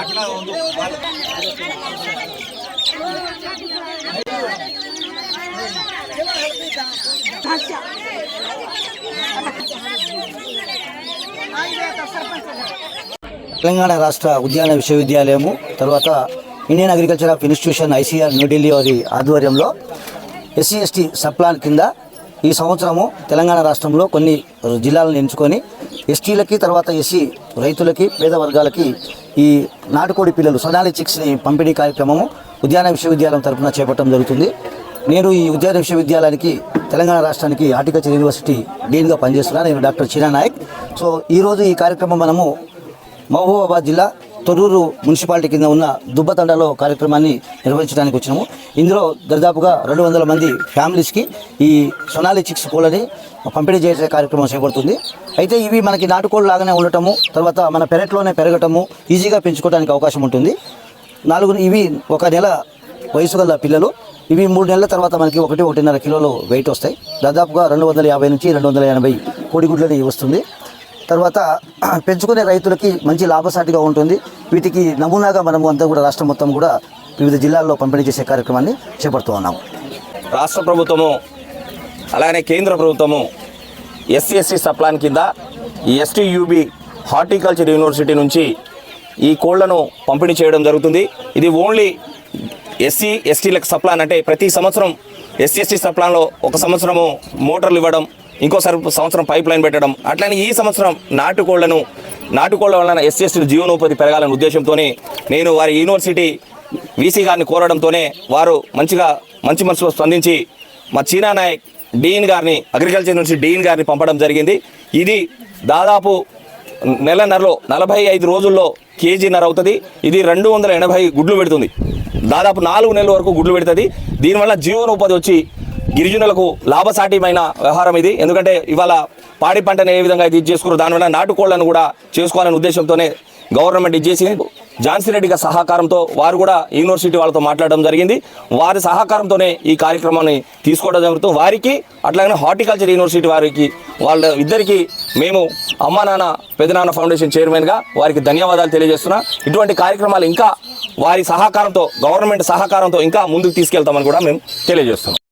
అట్లా ఉంది Tasha. తెలంగాణ రాష్ట్ర ఉద్యాన విశ్వవిద్యాలయము తర్వాత Indian agriculture of institution ICR New Delhi వారి ఆధ్వర్యంలో ఎస్సీ ఎస్టీ సప్లాన్ కింద ఈ సంవత్సరము తెలంగాణ రాష్ట్రంలో కొన్ని జిల్లాలను ఎంచుకొని ఎస్టీలకి తర్వాత ఎస్సీ రైతులకి పేద వర్గాలకి ఈ నాటుకోడి పిల్లలు సొనాలి చిక్స్ని పంపిణీ కార్యక్రమము ఉద్యాన విశ్వవిద్యాలయం తరఫున చేపట్టడం జరుగుతుంది. నేను ఈ ఉద్యాన విశ్వవిద్యాలయానికి తెలంగాణ రాష్ట్రానికి హార్టికల్చర్ యూనివర్సిటీ డీన్గా పనిచేస్తున్నాను నేను డాక్టర్ చీనా నాయక్. సో ఈరోజు ఈ కార్యక్రమం మనము మహబూబాబాద్ జిల్లా తొర్రూరు మున్సిపాలిటీ కింద ఉన్న దుబ్బతండలో కార్యక్రమాన్ని నిర్వహించడానికి వచ్చినాము. ఇందులో దాదాపుగా రెండు వందల మంది ఫ్యామిలీస్కి ఈ సొనాలి చిక్స్ కోళ్ళని పంపిణీ చేసే కార్యక్రమం చేపడుతుంది. అయితే ఇవి మనకి నాటుకోళ్ళు లాగానే ఉండటము తర్వాత మన పెరట్లోనే పెరగటము ఈజీగా పెంచుకోవడానికి అవకాశం ఉంటుంది. నాలుగు ఇవి ఒక నెల వయసు గల పిల్లలు. ఇవి మూడు నెలల తర్వాత మనకి ఒకటి ఒకటిన్నర కిలోలు వెయిట్ వస్తాయి. దాదాపుగా రెండు వందల యాభై నుంచి రెండు వందల ఎనభై కోడిగుడ్లని వస్తుంది. తర్వాత పెంచుకునే రైతులకి మంచి లాభసాటిగా ఉంటుంది. వీటికి నమూనాగా మనము అంతా కూడా రాష్ట్రం మొత్తం కూడా వివిధ జిల్లాల్లో పంపిణీ చేసే కార్యక్రమాన్ని చేపడుతూ ఉన్నాము. రాష్ట్ర ప్రభుత్వము అలానే కేంద్ర ప్రభుత్వము ఎస్సీ ఎస్సీ సప్లాన్ కింద ఈ ఎస్టీయూబి హార్టికల్చర్ యూనివర్సిటీ నుంచి ఈ కోళ్ళను పంపిణీ చేయడం జరుగుతుంది. ఇది ఓన్లీ ఎస్సీ ఎస్టీలకు సప్లాన్ అంటే ప్రతి సంవత్సరం ఎస్సీ ఎస్టీ సప్లాన్లో ఒక సంవత్సరము మోటార్లు ఇవ్వడం ఇంకోసారి సంవత్సరం పైప్ లైన్ పెట్టడం అట్లనే ఈ సంవత్సరం నాటుకోళ్ళను నాటుకోళ్ళ వలన ఎస్సీ ఎస్టీలు జీవనోపాధి పెరగాలనే ఉద్దేశంతోనే నేను వారి యూనివర్సిటీ వీసీ గారిని కోరడంతోనే వారు మంచిగా మంచి మనసులో స్పందించి మా చీనా నాయక్ డీన్ గారిని అగ్రికల్చర్ నుంచి డీన్ గారిని పంపడం జరిగింది. ఇది దాదాపు నెలన్నరలో నలభై ఐదు రోజుల్లో కేజీన్నర అవుతుంది. ఇది రెండు వందల ఎనభై గుడ్లు పెడుతుంది. దాదాపు నాలుగు నెలల వరకు గుడ్లు పెడుతుంది. దీనివల్ల జీవనోపాధి వచ్చి గిరిజనులకు లాభసాటిమైన వ్యవహారం ఇది. ఎందుకంటే ఇవాళ పాడి పంటను ఏ విధంగా ఇది చేసుకున్నారు దానివల్ల నాటుకోళ్ళను కూడా చేసుకోవాలనే ఉద్దేశంతోనే గవర్నమెంట్ ఇది ఝాన్సీ రెడ్డి గారి సహకారంతో వారు కూడా యూనివర్సిటీ వాళ్ళతో మాట్లాడడం జరిగింది. వారి సహకారంతోనే ఈ కార్యక్రమాన్ని తీసుకోవడం జరుగుతుంది వారికి అట్లాగే హార్టికల్చర్ యూనివర్సిటీ వారికి వాళ్ళ ఇద్దరికి మేము అమ్మా నాన్న పెదనాన్న ఫౌండేషన్ చైర్మన్గా వారికి ధన్యవాదాలు తెలియజేస్తున్నా. ఇటువంటి కార్యక్రమాలు ఇంకా వారి సహకారంతో గవర్నమెంట్ సహకారంతో ఇంకా ముందుకు తీసుకెళ్తామని కూడా మేము తెలియజేస్తున్నాం.